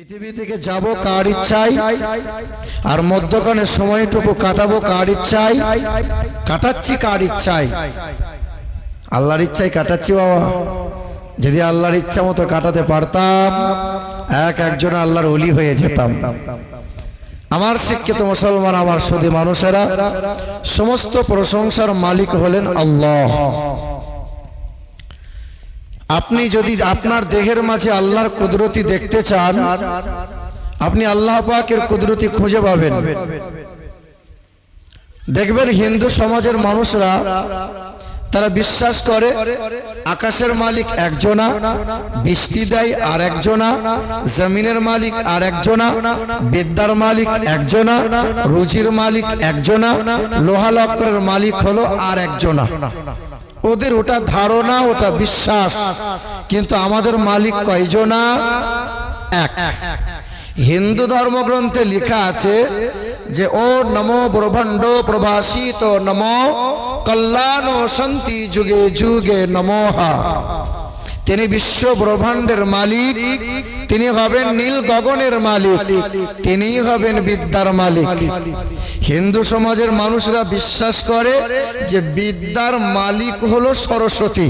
পৃথিবী থেকে যাব কার ইচ্ছাই আর মধ্যখানে সময়টুকু কাটাবো কার ইচ্ছাই কাটাচ্ছি কার ইচ্ছাই আল্লাহর ইচ্ছাই কাটাচ্ছি বাবা। যদি আল্লাহর ইচ্ছা মতো কাটাতে পারতাম, এক একজন আল্লাহর অলি হয়ে যেতাম। আমার শিক্ষিত মুসলমান, আমার সদী মানুষেরা, সমস্ত প্রশংসার মালিক হলেন আল্লাহ। আপনি যদি আপনার দেহের মাঝে আল্লাহর কুদরতি দেখতে চান, আপনি আল্লাহ পাকের কুদরতি খুঁজে পাবেন। দেখবেন হিন্দু সমাজের মানুষরা, তারা বিশ্বাস করে, আকাশের মালিক একজনা, বৃষ্টি দেয় আর একজনা জমিনের মালিক আর একজনা বিদ্যার মালিক একজনা, রুজির মালিক একজনা লোহা লক্করের মালিক হলো আর একজনা ওদের ওটা ধারণা, ওটা বিশ্বাস। কিন্তু আমাদের মালিক কয়জনা? এক। হিন্দু ধর্মগ্রন্থে লেখা আছে যে, ও নমো ব্রহ্মাণ্ড প্রভাসিত নমো, কল্যাণ শান্তি যুগে যুগে নমোহা। তিনি বিশ্ব ব্রহ্মাণ্ডের মালিক। তিনি হবেন নীল গগনের মালিক। তিনি হবেন বিদ্যার মালিক। হিন্দু সমাজের মানুষরা বিশ্বাস করে যে বিদ্যার মালিক হলো সরস্বতী।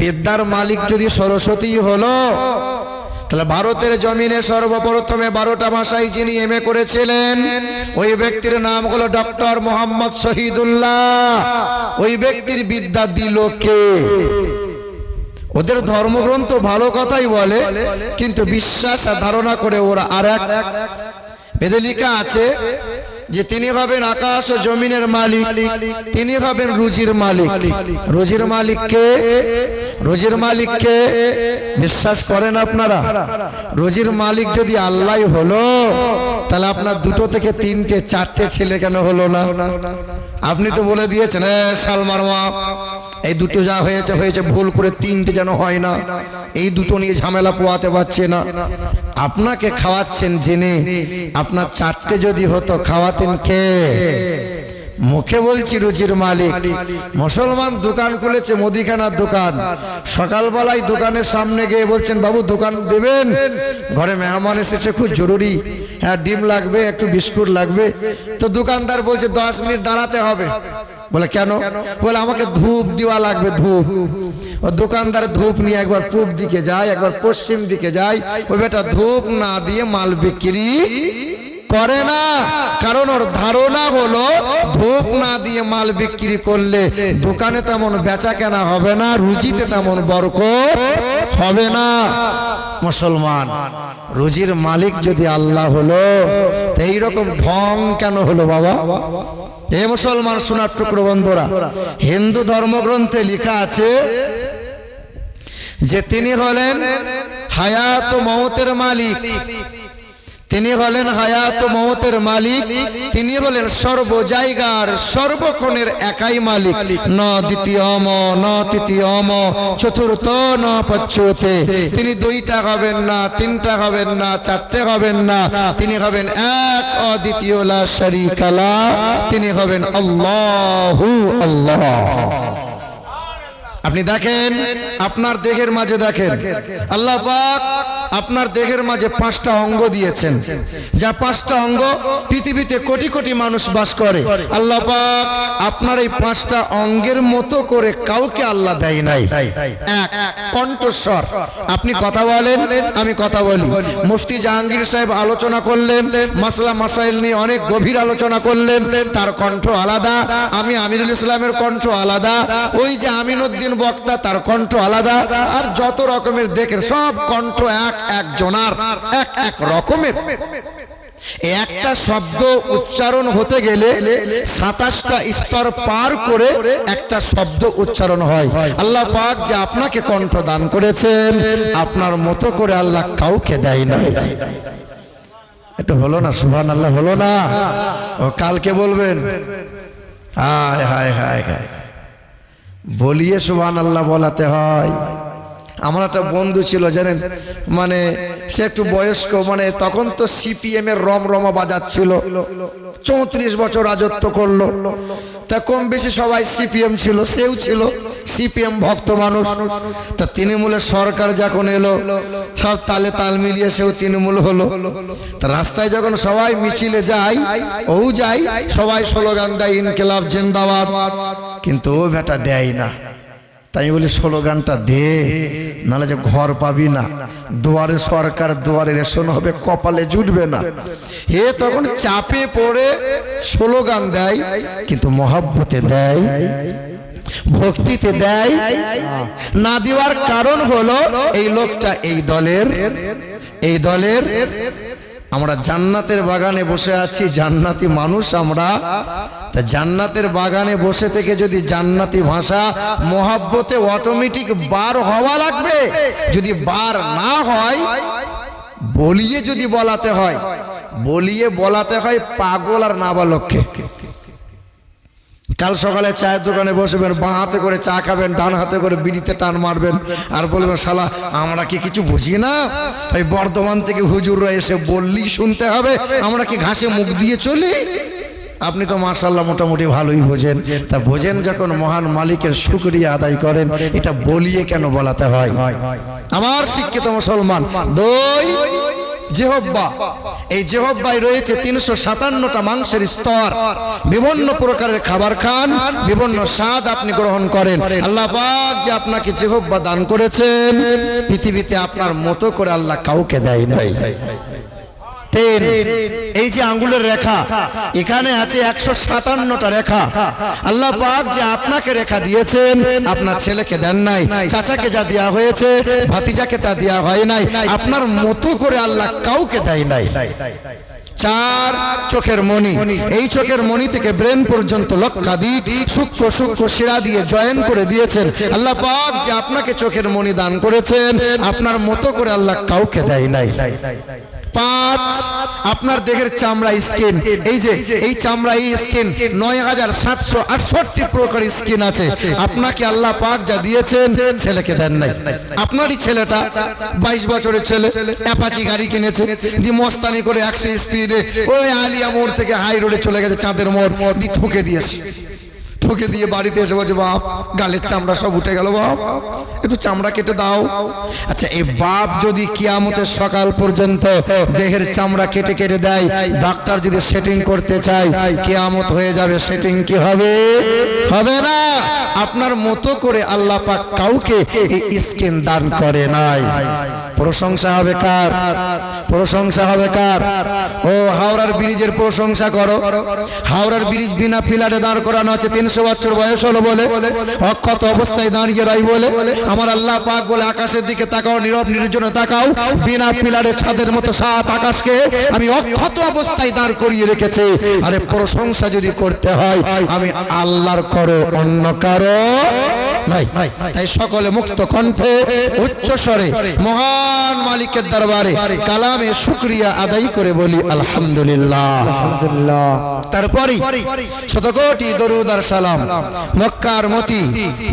বিদ্যার মালিক যদি সরস্বতী হলো, তাহলে ভারতের জমিনে সর্বপ্রথমে বারোটা ভাষায় যিনি এম করেছিলেন, ওই ব্যক্তির নাম হলো ডক্টর মোহাম্মদ শহীদুল্লাহ। ওই ব্যক্তির বিদ্যা দিল কে? ওদের ধর্মগ্রন্থ ভালো কথাই বলে কিন্তু বিশ্বাস আর ধারণা করে ওরা আর এক। বেদে আছে যে তিনি হবেন আকাশ ও জমিনের মালিক তিনি হবেন রুজির মালিক। রুজির মালিককে রুজির মালিককে বিশ্বাস করেন আপনারা? রুজির মালিক যদি আল্লাহ হলো তাহলে আপনার দুটো থেকে তিনটে চারটে ছেলে কেন হলো না? আপনি তো বলে দিয়েছেন "এ, সালমার মা এই দুটো যা হয়েছে হয়েছে, ভুল করে তিনটে যেন হয় না। এই দুটো নিয়ে ঝামেলা পোয়াতে পারছে না। আপনাকে খাওয়াচ্ছেন জেনে, আপনার চারটে যদি হতো, খাওয়াতেন কে? মুখে বলছি রুচির মালিক। মুসলমান দোকান খুলেছে, মুদিখানার দোকান। সকালবেলায় দোকানের সামনে গিয়ে বলছেন, বাবু, দোকান দেবেন? ঘরে মেহমান এসেছে, খুব জরুরি। হ্যাঁ ডিম লাগবে, একটু বিস্কুট লাগবে। তো দোকানদার বলছে, দশ মিনিট দাঁড়াতে হবে। বলে, কেন? বলে, আমাকে ধূপ দেওয়া লাগবে, ধূপ। ও দোকানদার ধূপ নিয়ে একবার পূব দিকে যায়, একবার পশ্চিম দিকে যায়। ওই বেটা, ধূপ না দিয়ে মাল বিক্রি করে না। কারণ ওর ধারণা হলো ধূপ না দিয়ে মাল বিক্রি করলে দোকানে তেমন বেচা কেনা হবে না, রুজিতে তেমন বরকত হবে না। মুসলমান, রুজির মালিক যদি আল্লাহ হলো, তো এইরকম ঢং কেন হলো বাবা? এ মুসলমান সোনার টুকরো বন্ধুরা, হিন্দু ধর্মগ্রন্থে লেখা আছে যে তিনি হলেন হায়াত ও মমতের মালিক। তিনি হলেন হায়াত ও মমতের মালিক, তিনি হলেন সর্ব জায়গার সর্বক্ষণের একাই মালিক। ন দ্বিতীয়ম ন তৃতীয়ম চতুর্থ, ন পঞ্চতে। তিনি দুইটা হবেন না, তিনটা হবেন না, চারটে হবেন না। তিনি হবেন এক, অদ্বিতীয়, লা শারীকা লা। তিনি হবেন আল্লাহু আল্লাহ। আপনি দেখেন, আপনার দেহের মাঝে দেখেন, আল্লাহ পাক আপনার দেহের মাঝে পাঁচটা অঙ্গ দিয়েছেন। যা পাঁচটা অঙ্গ পৃথিবীতে কোটি কোটি মানুষ বাস করে। আল্লাহ পাক আপনার এই পাঁচটা অঙ্গের মতো করে কাউকে আল্লাহ দেয় নাই। এক, কণ্ঠস্বর। আপনি কথা বলেন, আমি কথা বলি। মুফতি জাহাঙ্গীর সাহেব আলোচনা করলেন, মাসলা মাসাইল নিয়ে অনেক গভীর আলোচনা করলেন, তার কণ্ঠ আলাদা, আমি আমিরুল ইসলামের কণ্ঠ আলাদা। ওই যে আমিনুদ্দিন বক্তা, তার কণ্ঠ আলাদা, আর যত রকমের দেখেন সব কণ্ঠ এক এক জনার এক এক রকমের। একটা শব্দ উচ্চারণ হতে গেলে সাতাশটা স্তর পার করে একটা শব্দ উচ্চারণ হয়। আল্লাহ পাক যে আপনাকে কণ্ঠ দান করেছেন, আপনার মতো করে আল্লাহ কাউকে দেয় নাই। এটা হলো না সুভান আল্লাহ হলো না? ও কালকে বলবেন? হায় হায় হায় হায়। বলিয়ে সুহান আল্লাহ বলাতে হয়। আমার একটা বন্ধু ছিল, জানেন? মানে সে একটু বয়স্ক মানে তখন তো সিপিএম এর রম রমা বাজাচ্ছিল। চৌত্রিশ বছর রাজত্ব করল। তা কম বেশি সবাই সিপিএম ছিল, সেও ছিল। সিপিএম ভক্ত মানুষ। তা তৃণমূলের সরকার যখন এলো, সব তালে তাল মিলিয়ে সেও তৃণমূল হলো। তা রাস্তায় যখন সবাই মিছিলে যায়, ও যায়, সবাই স্লোগান দেয়, ইনকেলাব, জিন্দাবাদ। কিন্তু ও বেটা দেয় না। তাই বলি, স্লোগানটা দে, নাহলে যে ঘর পাবি না। দুয়ারে সরকার, দুয়ারে রেশন হবে, কপালে জুটবে না। হে তখন চাপে পড়ে স্লোগান দেয়, কিন্তু মহাব্বতে দেয়, ভক্তিতে দেয়। না দেওয়ার কারণ হলো, এই লোকটা এই দলের এই দলের আমরা জান্নাতের বাগানে বসে আছি, জান্নাতি মানুষ আমরা। তা জান্নাতের বাগানে বসে থেকে যদি জান্নাতি ভাষা, মহাব্বতে অটোমেটিক বার হওয়া লাগবে। যদি বার না হয়, বলিয়ে যদি বলাতে হয়, বলিয়ে বলাতে হয় পাগল আর নাবালককে কাল সকালে চায়ের দোকানে বসবেন, বাঁ হাতে করে চা খাবেন, ডান হাতে করে বিড়িতে টান মারবেন আর বলবেন, শালা, আমরা কি কিছু বুঝি না? ওই বর্ধমান থেকে হুজুররা এসে বললেই শুনতে হবে, আমরা কি ঘাসে মুখ দিয়ে চলি? আপনি তো মার্শাল্লাহ মোটামুটি ভালোই বোঝেন। তা বোঝেন যখন মহান মালিকের শুক্রিয়া আদায় করেন, এটা বলিয়ে কেন বলাতে হয়? আমার শিক্ষিত মুসলমান, দই জেহব্বা। এই জেহব্বায় রয়েছে তিনশো সাতান্নটা মাংসের স্তর। বিভিন্ন প্রকারের খাবার খান, বিভিন্ন স্বাদ আপনি গ্রহণ করেন। আল্লাহ যে আপনাকে জেহব্বা দান করেছেন, পৃথিবীতে আপনার মতো করে আল্লাহ কাউকে দেয় নাই। টেন এই যে আঙ্গুলের রেখা, এখানে আছে একশো সাতান্নটা রেখা। আল্লাহ পাক যে আপনাকে রেখা দিয়েছেন, আপনার ছেলেকে দেন নাই, চাচাকে যা দেওয়া হয়েছে, ভাতিজাকে তা দেওয়া হয় নাই, আপনার মতো করে আল্লাহ কাউকে দেয় নাই। চার চোখের মণি, এই চোখের মণি থেকে ব্রেন পর্যন্ত লক্ষাধিক সূক্ষ্ম সূক্ষ্ম শিরা দিয়ে জয়েন করে দিয়েছেন। আল্লাহ পাক যে আপনাকে চোখের মণি দান করেছেন, আপনার মতো করে আল্লাহ কাউকে দেয় নাই। পাঁচ, আপনার দেহের চামড়া স্কিন। এই যে, এই চামড়া এই স্কিন, নয় হাজার সাতশো আটষট্টি প্রকার স্কিন আছে। আপনাকে আল্লাহ পাক যা দিয়েছেন, ছেলেকে দেন নাই। আপনারই ছেলেটা বাইশ বছরের ছেলে, অ্যাপাচি গাড়ি কিনেছে দি মস্তানি করে একশো স্পিডে ওই আলিয়া মোড় থেকে হাই রোডে চলে গেছে, চাঁদের মোড় দি ঠুকে দিয়েছে। ঠুকে দিয়ে বাড়িতে এসে বলছে, বাপ, গালের চামড়া সব উঠে গেল, বাপ। একটু চামড়া কেটে দাও। আচ্ছা এই বাপ যদি কিয়ামতের সকাল পর্যন্ত দেহের চামড়া কেটে কেটে দেয়, ডাক্তার যদি সেটিং করতে চায়, কিয়ামত হয়ে যাবে সেটিং কি হবে? হবে না। আপনার মতো করে আল্লাহ পাক কাউকে এই স্কিন দান করে নাই। প্রশংসা হবে কার? প্রশংসা হবে কার? ও হাওড়ার ব্রিজের প্রশংসা করো। হাওড়ার ব্রিজ বিনা পিলারে দাঁড় করানো আছে তিনশো বছর বয়স হলো বলে অক্ষত অবস্থায় দাঁড়িয়ে রাই বলে আমার আল্লাহ পাক বলে আকাশের দিকে তাকাও নীরব নির্জনে তাকাও বিনা পিলারে ছাদের মতো সাত আকাশকে আমি অক্ষত অবস্থায় দাঁড় করিয়ে রেখেছি। আরে প্রশংসা যদি করতে হয় আমি আল্লাহর করো অন্য কারও নাই তাই সকলে মুক্ত কণ্ঠে উচ্চ স্বরে মহান মালিকের দরবারে কালামে শুক্রিয়া আদায় করে বলি আলহামদুলিল্লাহ। তারপরে শতকোটি দরুদ আর সালাম। মক্কার মতি,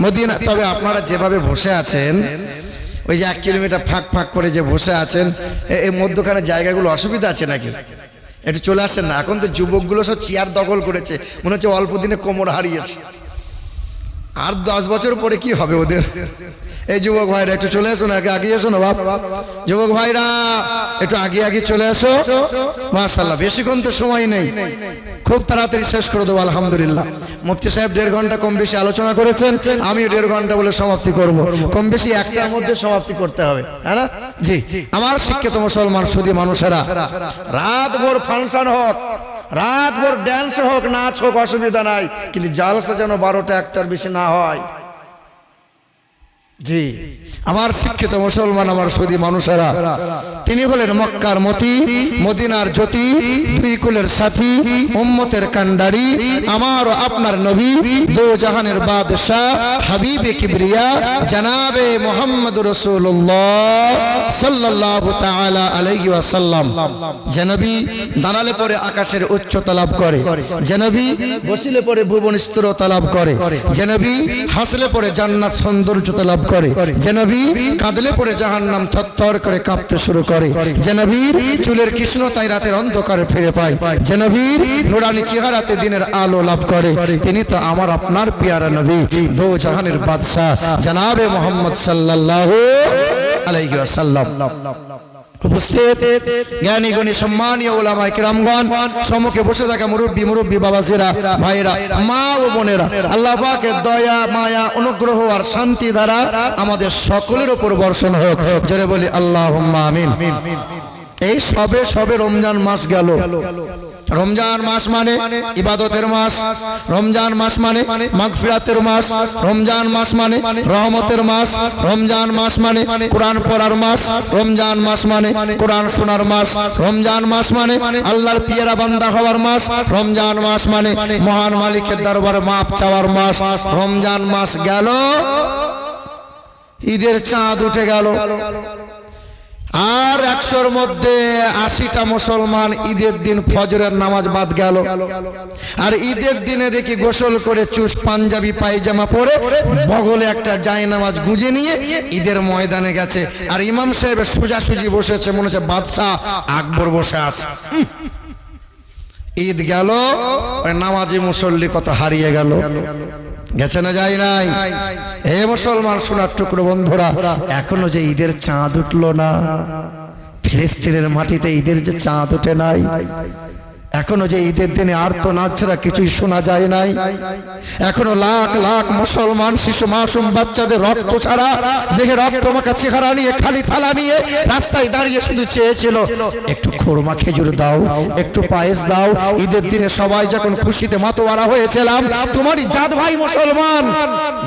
মদিনা তবে আপনারা যেভাবে বসে আছেন, ওই যে এক কিলোমিটার ফাঁক ফাঁক করে যে বসে আছেন এই মধ্যখানে জায়গাগুলো অসুবিধা আছে নাকি? একটু চলে আসেন না। এখন তো যুবকগুলো সব চেয়ার দখল করেছে। মনে হচ্ছে অল্প দিনে কোমর হারিয়েছে। আর দশ বছর পরে কি হবে ওদের? এই যুবক ভাইরা, একটু চলে এসো না, আগে এসো না বাপ। যুবক ভাইরা, একটু আগে আগে চলে এসো। মার্শাল্লাহ বেশিক্ষণ তো সময় নেই। খুব তাড়াতাড়ি শেষ করে দেবো, আলহামদুলিল্লাহ। মুফতি সাহেব দেড় ঘণ্টা কম বেশি আলোচনা করেছেন, আমিও দেড় ঘণ্টা বলে সমাপ্তি করব। কম বেশি একটার মধ্যে সমাপ্তি করতে হবে হ্যাঁ না? জি, আমার শিক্ষিত মুসলমান সুদী মানুষেরা রাত ভোর ফাংশন হোক রাত ভোর ড্যান্স হোক, নাচ হোক, অসুবিধা নাই। কিন্তু জালসা যেন বারোটা একটার বেশি না হয়। জি। আমার শিক্ষিত মুসলমান, আমার সুদী মানুষেরা, তিনি হলেন মক্কার মতি, মদিনার জ্যোতি, দুই কুলের সাথী, উম্মতের কান্ডারি আমার আপনার নবী দো জাহানের বাদশাহ, হাবিবে কিবরিয়া, জানাবে মোহাম্মদ রসুল্লাহ সাল্লাল্লাহু তাআলা আলাইহি ওয়াসাল্লাম। জনবী দাঁড়ালে পরে আকাশের উচ্চতা লাভ করে জনবী বসিলে পরে ভুবন স্থিরতা লাভ করে জনবী হাসলে পরে জান্নাত সৌন্দর্যতা লাভ করে করে। যে নবী কাঁদলে পড়ে জাহান্নাম থর করে কাঁপতে শুরু করে। যে নবীর চুলের কৃষ্ণ তাই রাতের অন্ধকারে ফিরে পায়। যে নবীর নুরানি চেহারাতে দিনের আলো লাভ করে। তিনি তো আমার আপনার পিয়ারা নবী। দো জাহানের বাদশাহ। জানাবে মোহাম্মদ সাল্লাহ আলাইকুম ওয়াসাল্লাম। উপস্থিত। জ্ঞানী, গণী, সম্মানীয় ওলামা কিরামগণ, সম্মুখে বসে থাকা মুরব্বী মুরব্বী বাবাজিরা, ভাইরা, মা ও বোনেরা, আল্লাহ পাকের দয়া, মায়া, অনুগ্রহ আর শান্তি দ্বারা আমাদের সকলের উপর বর্ষণ হোক। জোরে বলি আল্লাহ আমিন। এই সবে সবে রমজান মাস গেল। রমজান মাস মানে ইবাদতের মাস। রমজান মাস মানে মাগফিরাতের মাস। রমজান মাস মানে রহমতের মাস। রমজান মাস মানে কোরআন পড়ার মাস। রমজান মাস মানে কোরআন শোনার মাস। রমজান মাস মানে আল্লাহর পিয়ারা বান্দা হওয়ার মাস। রমজান মাস মানে মহান মালিকের দরবার মাপ চাওয়ার মাস। রমজান মাস গেল। ঈদের চাঁদ উঠে গেল। আর একশোর মধ্যে আশিটা মুসলমান ঈদের দিন ফজরের নামাজ বাদ গেল। আর ঈদের দিনে দেখি গোসল করে চুস পাঞ্জাবি, পায়জামা পরে বগলে একটা জায় নামাজ গুঁজে নিয়ে ঈদের ময়দানে গেছে। আর ইমাম সাহেব সোজাসুজি বসেছে, মনে হচ্ছে বাদশাহ আকবর বসে আছে। ঈদ গেল নামাজি মুসল্লি কত হারিয়ে গেল। গেছে না যায় নাই? হে মুসলমান সোনার টুকরো বন্ধুরা, এখনও যে ঈদের চাঁদ উঠল না, ফিলিস্তিনের মাটিতে ঈদের যে চাঁদ উঠে নাই এখনও যে ঈদের দিনে আর তো নাচ ছাড়া কিছুই শোনা যায় নাই। এখনও লাখ লাখ মুসলমান, শিশু, মাসুম, বাচ্চাদের রক্ত ছাড়া দেখে রক্ত মাখা চেহারা নিয়ে, খালি থালা নিয়ে রাস্তায় দাঁড়িয়ে শুধু চেয়েছিল, একটু খোরমা খেজুর দাও, একটু পায়েস দাও। ঈদের দিনে সবাই যখন খুশিতে মাতোয়ারা হয়েছিলাম, তোমারই জাত ভাই মুসলমান,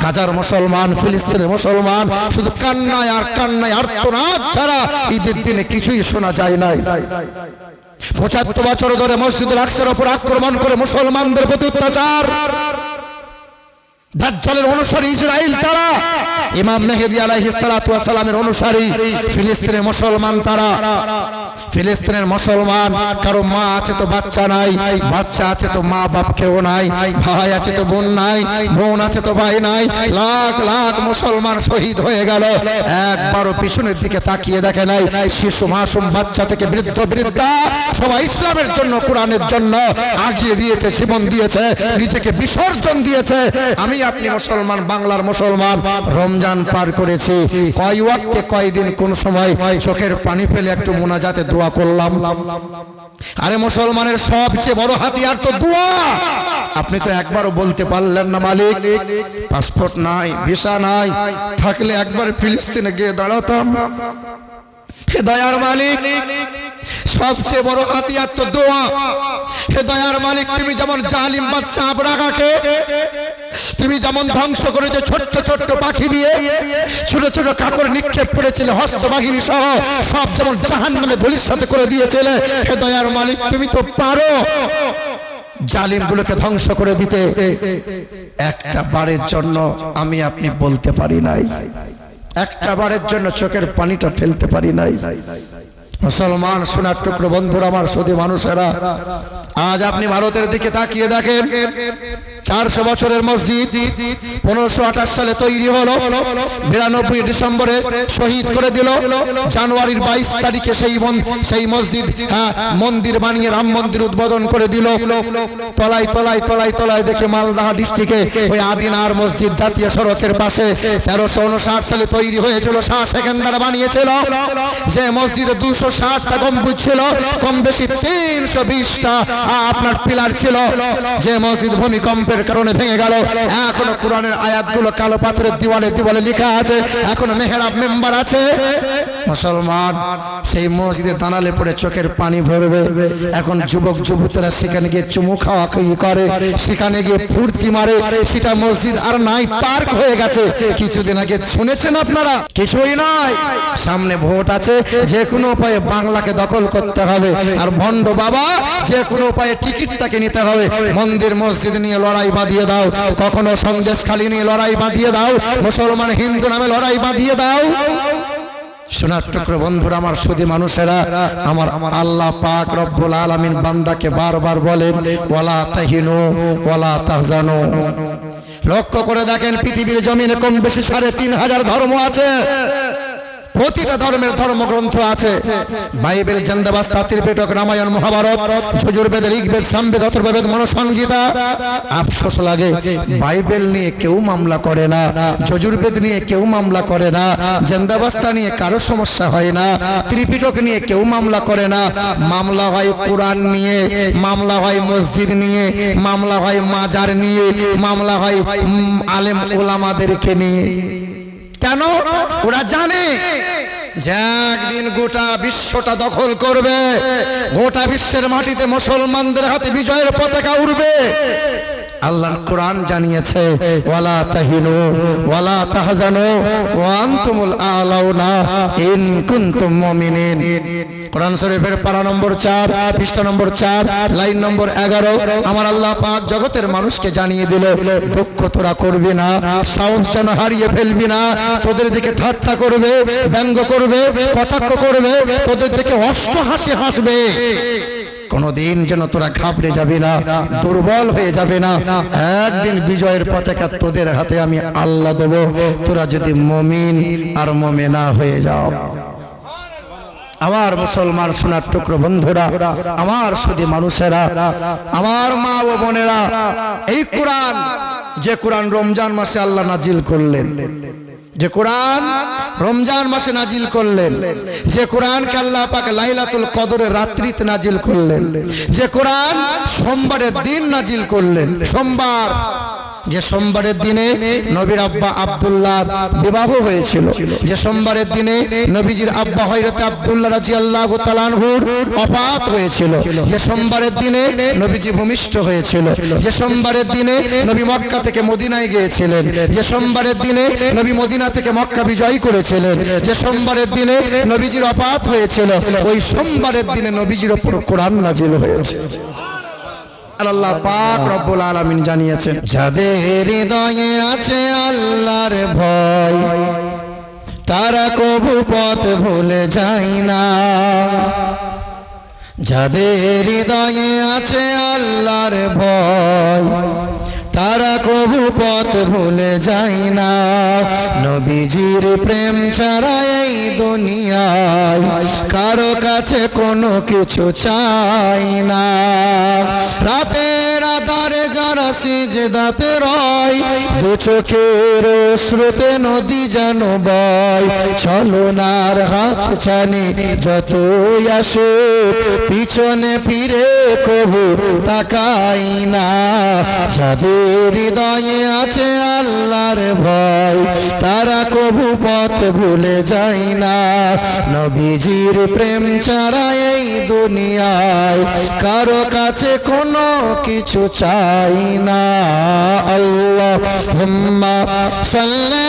গাজার মুসলমান, ফিলিস্তিনের মুসলমান, শুধু কান্নায় আর কান্নায় আর্তনাদ ছাড়া ঈদের দিনে কিছুই শোনা যায় নাই। পঁচাত্তর বছর ধরে মসজিদুল আকসার ওপর আক্রমণ করে মুসলমানদের প্রতি অত্যাচার। অনুসারী ইসরায়েল তারা ইমাম মেহেদি আলাইহিস অনুসারী, ফিলিস্তিনের মুসলমান তারা। ফিলিস্তিনের মুসলমান, কারও মা আছে তো বাচ্চা নাই, বাচ্চা আছে তো মা বাপ কেউ নাই, ভাই আছে তো বোন নাই, বোন আছে তো ভাই নাই, লাখ লাখ মুসলমান শহীদ হয়ে গেল। একবারও পিছনের দিকে তাকিয়ে দেখে নাই, শিশু মাসুম বাচ্চা থেকে বৃদ্ধ বৃদ্ধা, সবাই ইসলামের জন্য, কোরআনের জন্য আগিয়ে দিয়েছে, জীবন দিয়েছে, নিজেকে বিসর্জন দিয়েছে। আমি আপনি মুসলমান, বাংলার মুসলমান, রমজান পার করেছি। কয় ওয়াক্তে কয়দিন কোন সময় চোখের পানি ফেলে একটু মোনাজাতে দোয়া করলাম। আরে মুসলমানের সবচেয়ে বড় হাতিয়ার তো দোয়া। আপনি তো একবারও বলতে পারলেন না, মালিক। পাসপোর্ট নাই, ভিসা নাই। থাকলে একবার ফিলিস্তিনে গিয়ে দাঁড়াতাম। হে দয়ার মালিক, সবচেয়ে বড় হাতিয়ার তো দোয়া। হে দয়ার মালিক, তুমি যেমন জালিম বাদশাহ আবরাগাকে, তুমি যেমন ধ্বংস করেছ ছোট্ট ছোট্ট পাখি দিয়ে, ছোট ছোট কাকড় নিক্ষেপ করেছিলে হস্ত বাহিনী সহ সব যেমন জাহান নামে ধুলির সাথে করে দিয়েছিলে। হে দয়ার মালিক, তুমি তো পারো জালিমগুলোকে ধ্বংস করে দিতে। একটা বারের জন্য আমি আপনি বলতে পারি নাই। একটা বারের জন্য চোখের পানিটা ফেলতে পারি নাই। মুসলমান সোনার টুকরো বন্ধুরা আমার সদী মানুষেরা আজ আপনি ভারতের দিকে তাকিয়ে দেখেন চারশো বছরের মসজিদ পনেরোশো আঠাশ সালে তৈরি হলো বিরানব্বই ডিসেম্বরে শহীদ করে দিল জানুয়ারির বাইশ তারিখে সেই সেই মসজিদ হ্যাঁ, মন্দির বানিয়ে রাম মন্দির উদ্বোধন করে দিল। তলায় তলায় তলায় তলায় দেখে মালদাহ ডিস্ট্রিক্টে ওই আদিনার মসজিদ জাতীয় সড়কের পাশে তেরোশো উনষাট সালে তৈরি হয়েছিল শাহ সেকেন্দারা বানিয়েছিল। যে মসজিদে দুশো ষাটটা গম্বুজ ছিল কম বেশি তিনশো বিশটা আপনার পিলার ছিল। যে মসজিদ ভূমিকম্পের কারণে ভেঙে গেল। এখনও কোরআনের আয়াতগুলো কালো পাথরের দিওয়ালে দিওয়ালে লেখা আছে। এখনও মেহরাব মেম্বার আছে। মুসলমান, সেই মসজিদে দাঁড়ালে পড়ে চোখের পানি ভরবে। এখন যুবক, যুবতীরা সেখানে গিয়ে চুমু খাওয়া খাই করে। সেখানে গিয়ে ফুর্তি মারে। সেটা মসজিদ আর নাই, পার্ক হয়ে গেছে। কিছুদিন আগে শুনেছেন আপনারা? কিছুই নয় সামনে ভোট আছে। যে কোনো উপায়ে বাংলাকে দখল করতে হবে। আর ভণ্ড বাবা, যে কোনো উপায়ে টিকিটটাকে নিতে হবে। মন্দির, মসজিদ নিয়ে লড়াই বাঁধিয়ে দাও। কখনো সন্দেশ খালি নিয়ে লড়াই বাঁধিয়ে দাও। মুসলমান হিন্দু নামে লড়াই বাঁধিয়ে দাও। সোনার টুকরো বন্ধুরা, আমার সুদি মানুষেরা, আমার আল্লাহ পাক রব্বুল আলামিন বান্দাকে বারবার বলেন, ওয়ালা তাহিনু, ওয়ালা তাহজানু। লক্ষ্য করে দেখেন, পৃথিবীর জমিনে কম বেশি সাড়ে তিন হাজার ধর্ম আছে। প্রতিটা ধর্মের ধর্মগ্রন্থ আছে। বাইবেল জন্দাবাস্তা ত্রিপিটক রামায়ণ, মহাভারত, যজুর্বেদ, ঋগ্বেদ, সামবেদ, অথর্ববেদ মনসংগীতা আফসোস লাগে। বাইবেল নিয়ে কেউ মামলা করে না, যজুর্বেদ নিয়ে কেউ মামলা করে না জন্দাবাস্তা নিয়ে কারও সমস্যা হয় না, ত্রিপিটক নিয়ে কেউ মামলা করে না। মামলা হয় কোরআন নিয়ে, মামলা হয় মসজিদ নিয়ে, মামলা হয় মাজার নিয়ে, মামলা হয় আলেম ওলামাদেরকে নিয়ে। কেন? ওরা জানে। যে একদিন গোটা বিশ্বটা দখল করবে, গোটা বিশ্বের মাটিতে মুসলমানদের হাতে বিজয়ের পতাকা উড়বে। আল্লাহর কোরআন জানিয়েছে, ওয়ালা তাহিনু, ওয়ালা তাহজানু, ওয়া আনতুমুল আলাউনা, ইন কুনতুম মুমিনিন। কোরআন শরীফের পারা নম্বর 4 পৃষ্ঠা নম্বর 4 লাইন নম্বর 11 আমার আল্লাহ পাক জগতের মানুষকে জানিয়ে দিল, দুঃখ তোরা করবি না, সাহস যেন হারিয়ে ফেলবি না, তোদের দিকে ঠাট্টা করবে, ব্যঙ্গ করবে, কটাক্ষ করবে, তোদের দিকে অষ্ট হাসি হাসবে। কোনদিন যেন তোরা ঘাবড়ে যাবে না, দুর্বল হয়ে যাবে না, একদিন বিজয়ের পতাকা তোদের হাতে আমি আল্লাহ দেব। তোরা যদি মমিন আর মমেনা হয়ে যাও। আমার মুসলমান সোনার টুকরো বন্ধুরা, আমার শুধু মানুষেরা, আমার মা ও বোনেরা, এই কোরআন, যে কোরআন রমজান মাসে আল্লাহ নাজিল করলেন, যে কোরআন রমজান মাসে নাজিল করলেন, যে কোরআন আল্লাহ পাক লাইলাতুল কদরের রাত্রিতে নাজিল করলেন, যে কোরআন সোমবারের দিন নাজিল করলেন, সোমবার যে সোমবারের দিনে নবীর আব্বা আব্দুল্লাহ বিবাহ হয়েছিল। যে সোমবারের দিনে নবীজির আব্বা হযরত আব্দুল্লাহ রাদিয়াল্লাহু তাআলাহুর অপাত হয়েছিল। যে সোমবারের দিনে নবীজি ভূমিষ্ঠ হয়েছিল। যে সোমবারের দিনে নবী মক্কা থেকে মদিনায় গিয়েছিলেন। যে সোমবারের দিনে নবী মদিনা থেকে মক্কা বিজয় করেছিলেন। যে সোমবারের দিনে নবীজির অপাত হয়েছিল। ওই সোমবারের দিনে নবীজির ওপর কোরআন নাজিল হয়েছে। আল্লাহ পাক রব্বুল আলামিন জানিয়েছেন। যাদের হৃদয়ে আছে আল্লাহর ভয়, তারা কবু পথ ভুলে যায় না। যাদের হৃদয়ে আছে আল্লাহর ভয় তারা কবু পথ ভুলে যায় না। নবীজির প্রেম ছাড়া এই দুনিয়ায় কারও কাছে কোনো কিছু চাই না। রাতের আধারে যারা সিজদাতে রয়, দু চোখের স্রোতে নদী যেন বয়। চলনার হাত ছানি যতই আসুক, পিছনে ফিরে কবু তাকাই না। যাদের হৃদয়ে আছে আল্লাহর ভয় তারা কবু পথ ভুলে যাই না। নবীজির প্রেম ছাড়া এই দুনিয়ায় কারও কাছে কোনো কিছু চাই না। আল্লাহ হুম্মা সাল্লি